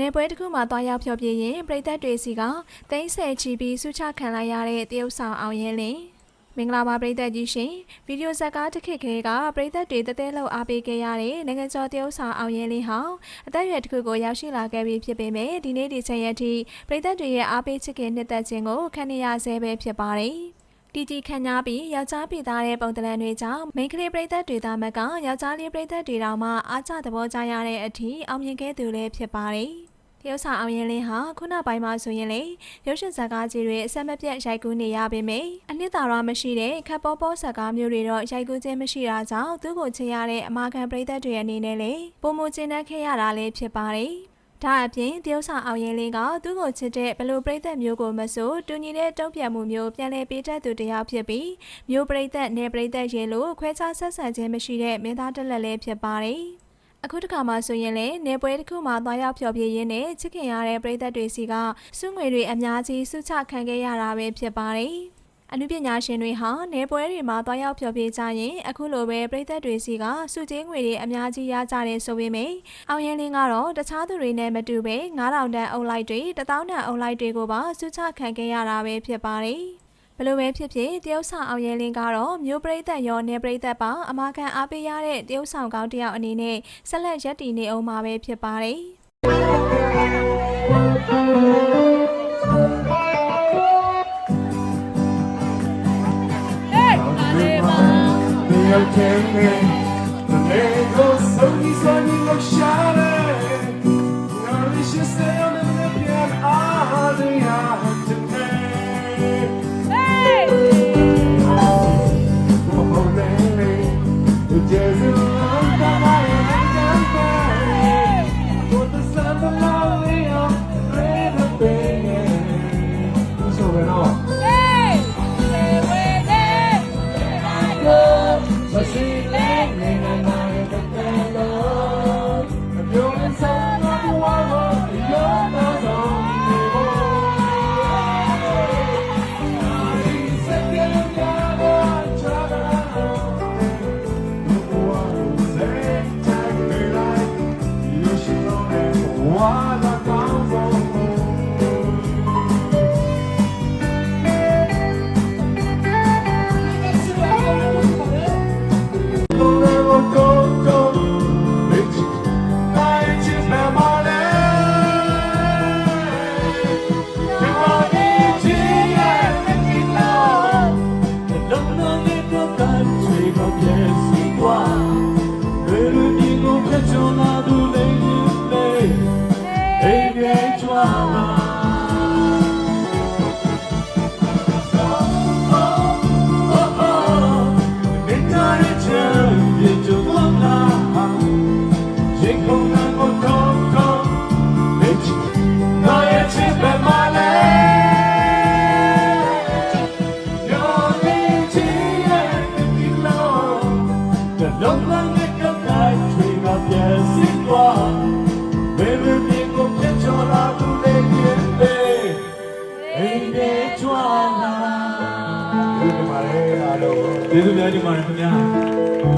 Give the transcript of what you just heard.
နေပွဲတစ်ခုမှာတွားရောက်ဖြောပြရင်ပြည်သက်တွေစီကတိမ့်ဆယ်ချီပြီးဆုချခံလိုက်ရတဲ့တရုတ်ဆောင်အောင်ရဲလင်းမင်္ဂလာပါပြည်သက်ကြီးရှင်ဗီဒီယိုဇက်ကားတစ်ခေတ်ကလေးကပြည်သက်တွေတသေးလောက်အားပေးခဲ့ရတဲ့နိုင်ငံကျော်တရုတ်ဆောင်အောင်ရဲလင်းဟာအသက်အရွယ်တစ်ခုကိုရောက်ရှိလာခဲ့ပြီဖြစ်ပေမဲ့ဒီနေ့ဒီချိန်ရက်ထိပြည်သက်တွေရဲ့အားပေးချစ်ခင်နှစ်သက်ခြင်းကိုခံနေရဆဲပဲဖြစ်ပါတယ်တီတီခန့်ညားပြီးယောက်ျားပြည်သားတဲ့ပုံတလန်တွေကြောင့်မိန်းကလေးပြည်သက်တွေသားမကယောက်ျားလေးပြည်သက်တွေတောင်မှအားကျသဘောကျရတဲ့အထိအောင်မြင်ခဲ့သူလည်းဖြစ်ပါတယ်။ တရုတ်ဆောင်အောင်ရင်လင်းဟာခုနပိုင်းမှာဆိုရင်လေရုပ်ရှင်ဇာတ်ကားကြီးတွေအဆက်မပြတ်ရိုက်ကူးနေရပေမယ့်အနှစ်သာရမရှိတဲ့ခပ်ပေါ်ပေါ်ဇာတ်ကားမျိုးတွေတော့ရိုက်ကူးခြင်းမရှိတာကြောင့်သူ့ကိုချင်ရတဲ့အမာခံပြည်သက်တွေအနေနဲ့လေပုံမကျင်တတ်ခဲ့ရတာလည်းဖြစ်ပါတယ်။ဒါအပြင်တရုတ်ဆောင်အောင်ရင်လေးကသူ့ကိုချစ်တဲ့ဘလို့ပြိသက်မျိုးကိုမဆိုတူညီတဲ့တုံ့ပြန်မှုမျိုးပြန်လည်ပေးတတ်သူတစ်ယောက်ဖြစ်ပြီးမျိုးပြိသက်နယ်ပြိသက်ရေလို့ခွဲခြားဆက်ဆံခြင်းမရှိတဲ့မင်းသားတစ်လက်လည်းဖြစ်ပါတယ်။ အခုတစ်ခါမှဆိုရင်လည်းနေပွဲတစ်ခုမှသွားရောက်ဖျော်ဖြေရင်းနဲ့ချစ်ခင်ရတဲ့ပြိသက်တွေစီကစုငွေတွေအများကြီးစုချခံခဲ့ရတာပဲဖြစ်ပါတယ်။အနုပညာရှင်တွေဟာနေပွဲတွေမှာတွားရောက်ဖျော်ဖြေကြရင်အခုလိုပဲပြည်သက်တွေစီကစုချင်းငွေတွေအများကြီးရကြတယ်ဆိုပေမယ့်အောင်ရင်လင်းကတော့တခြားသူတွေနဲ့မတူပဲ9000တန်းအုပ်လိုက်တွေ1000တန်းအုပ်လိုက်တွေကိုပါစုချခံခဲ့ရတာပဲဖြစ်ပါတယ် ဘလို့ပဲဖြစ်ဖြစ်တရုတ်ဆောင်အောင်ရဲလင်းကတော့မြို့ပရိသတ်ရောနယ်ပရိသတ်ပေါင်းအမကန်အားပေးရတဲ့တရုတ်ဆောင်ကောင်းတယောက်အနေနဲ့ဆက်လက်ရပ်တည်နေအောင်မှာပဲဖြစ်ပါတယ်။ရောက်တဲ့နေ့တနေ့ကိုစုံကြီးစွာညီလောက်ရှာ Drama. Take a guess. You are. Little Nico, catch on a do lady. Baby, drama. Baby, drama. ကျေးဇူးများတင်ပါတယ်ခင်ဗျာ